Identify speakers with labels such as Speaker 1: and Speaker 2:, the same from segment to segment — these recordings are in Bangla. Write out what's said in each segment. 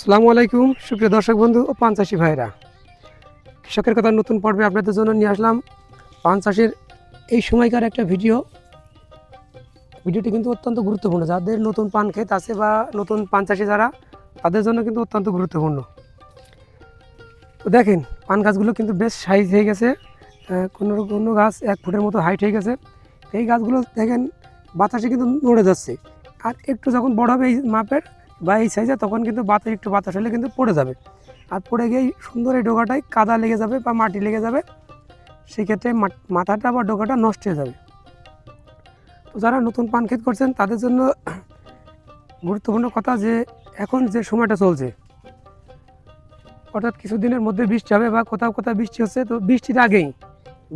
Speaker 1: আসসালামু আলাইকুম, সুপ্রিয় দর্শক বন্ধু ও পান চাষি ভাইরা কৃষকের কথা নতুন পর্বে আপনাদের জন্য নিয়ে আসলাম পান চাষের এই সময়কার একটা ভিডিও। ভিডিওটি কিন্তু অত্যন্ত গুরুত্বপূর্ণ। যাদের নতুন পান ক্ষেত আছে বা নতুন পান চাষি যারা, তাদের জন্য কিন্তু অত্যন্ত গুরুত্বপূর্ণ। তো দেখেন, পান গাছগুলো কিন্তু বেশ সাইজ হয়ে গেছে। কোনো কোনো গাছ এক ফুটের মতো হাইট হয়ে গেছে। এই গাছগুলো দেখেন, বাতাসে কিন্তু নড়ে যাচ্ছে। আর একটু যখন বড় হবে এই মাপের বা এই সাইজে, তখন কিন্তু বাতাস, একটু বাতাস হলে কিন্তু পড়ে যাবে। আর পড়ে গিয়ে সুন্দর এই ডোকাটায় কাদা লেগে যাবে বা মাটি লেগে যাবে, সেক্ষেত্রে মাথাটা বা ডোকাটা নষ্ট হয়ে যাবে। তো যারা নতুন পান ক্ষেত করছেন, তাদের জন্য গুরুত্বপূর্ণ কথা যে, এখন যে সময়টা চলছে, অর্থাৎ কিছুদিনের মধ্যে বৃষ্টি হবে বা কোথাও কোথাও বৃষ্টি হচ্ছে, তো বৃষ্টির আগেই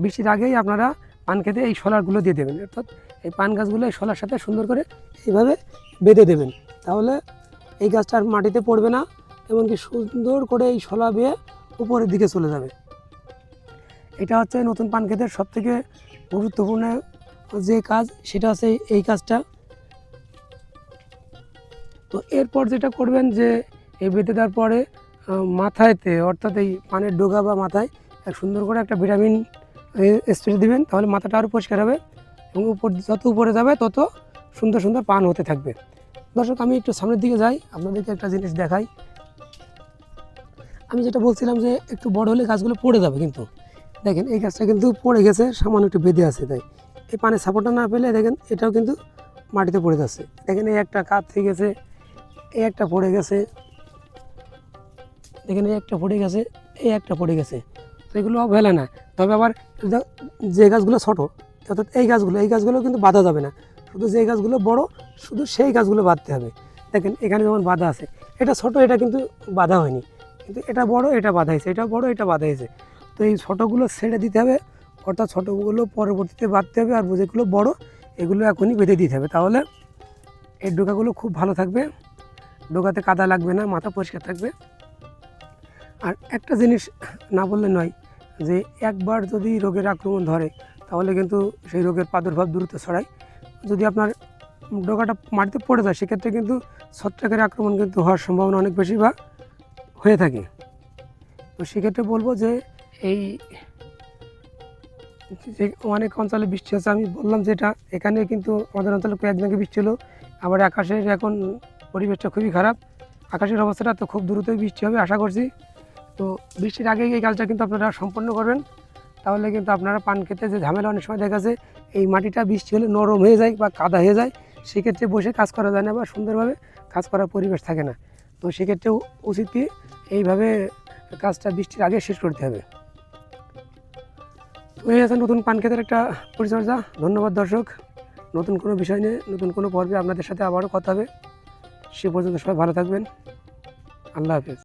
Speaker 1: বৃষ্টির আগেই আপনারা পান খেতে এই শোলারগুলো দিয়ে দেবেন। অর্থাৎ এই পান গাছগুলো এই শোলার সাথে সুন্দর করে এইভাবে বেঁধে দেবেন। তাহলে এই গাছটা আর মাটিতে পড়বে না, এমনকি সুন্দর করে এই শোলা বেয়ে উপরের দিকে চলে যাবে। এটা হচ্ছে নতুন পান ক্ষেতের সব থেকে গুরুত্বপূর্ণ যে কাজ, সেটা হচ্ছে এই কাজটা। তো এরপর যেটা করবেন যে, এই বেঁধে দেওয়ার পরে মাথায়তে, অর্থাৎ এই পানের ডোগা বা মাথায় এক সুন্দর করে একটা ভিটামিন স্প্রে দিবেন, তাহলে মাথাটা আরও পরিষ্কার হবে এবং উপর, যত উপরে যাবে, তত সুন্দর সুন্দর পান হতে থাকবে। দর্শক, আমি একটু সামনের দিকে যাই, আপনাদেরকে একটা জিনিস দেখাই। আমি যেটা বলছিলাম যে, একটু বড় হলে গাছগুলো পড়ে যাবে কিন্তু। দেখেন, এই গাছটা কিন্তু পড়ে গেছে, সামান্য একটু বেঁধে আছে, তাই। এই পানের সাপোর্টটা না পেলে, দেখেন, এটাও কিন্তু মাটিতে পড়ে যাচ্ছে। দেখেন, এই একটা কাত হয়ে গেছে, এই একটা পড়ে গেছে। দেখেন, এই একটা পড়ে গেছে, এই একটা পড়ে গেছে। তো এগুলো অবহেলা না। তবে আবার যে গাছগুলো ছোটো, অর্থাৎ এই গাছগুলো এই গাছগুলো কিন্তু বাধা যাবে না। শুধু যে গাছগুলো বড়, শুধু সেই গাছগুলো বাঁধতে হবে। দেখেন, এখানে যেমন বাধা আছে, এটা ছোট, এটা কিন্তু বাধা হয়নি। কিন্তু এটা বড়, এটা বাধা হয়েছে, এটা বড়, এটা বাধা হয়েছে। তো এই ছোটোগুলো ছেড়ে দিতে হবে, অর্থাৎ ছোটোগুলো পরবর্তীতে বাঁধতে হবে, আর যেগুলো বড়, এগুলো এখনই বেঁধে দিতে হবে। তাহলে এই ডোকাগুলো খুব ভালো থাকবে। ডোকাতে কাদা লাগবে না, মাথা পরিষ্কার থাকবে। আর একটা জিনিস না বললে নয়, যে একবার যদি রোগের আক্রমণ ধরে, তাহলে কিন্তু সেই রোগের প্রাদুর্ভাব দ্রুত ছড়ায়। যদি আপনার ডোকাটা মাটিতে পড়ে যায়, সেক্ষেত্রে কিন্তু ছত্রাকের আক্রমণ কিন্তু হওয়ার সম্ভাবনা অনেক বেশি বা হয়ে থাকে। তো সেক্ষেত্রে বলব যে, এই যে অনেক অঞ্চলে বৃষ্টি হচ্ছে, আমি বললাম যেটা এখানে কিন্তু আমাদের অঞ্চলে কয়েকদিন আগে বৃষ্টি হলো, আবার আকাশের এখন পরিবেশটা খুবই খারাপ। আকাশের অবস্থাটা তো খুব দ্রুতই বৃষ্টি হবে, আশা করছি। তো বৃষ্টির আগেই এই কাজটা কিন্তু আপনারা সম্পন্ন করবেন। তাহলে কিন্তু আপনারা পান খেতে যে ঝামেলা অনেক সময় দেখা যায়, এই মাটিটা বৃষ্টি হলে নরম হয়ে যায় বা কাদা হয়ে যায়, সেক্ষেত্রে বসে কাজ করা যায় না বা সুন্দরভাবে কাজ করার পরিবেশ থাকে না। তো সেক্ষেত্রেও উচিত কি এইভাবে কাজটা বৃষ্টির আগে শেষ করতে হবে। তো এই আছে নতুন পান খেতের একটা পরিচর্যা। ধন্যবাদ দর্শক। নতুন কোনো বিষয় নিয়ে, নতুন কোনো পর্বে আপনাদের সাথে আবারও কথা হবে। সে পর্যন্ত সবাই ভালো থাকবেন। আল্লাহ হাফেজ।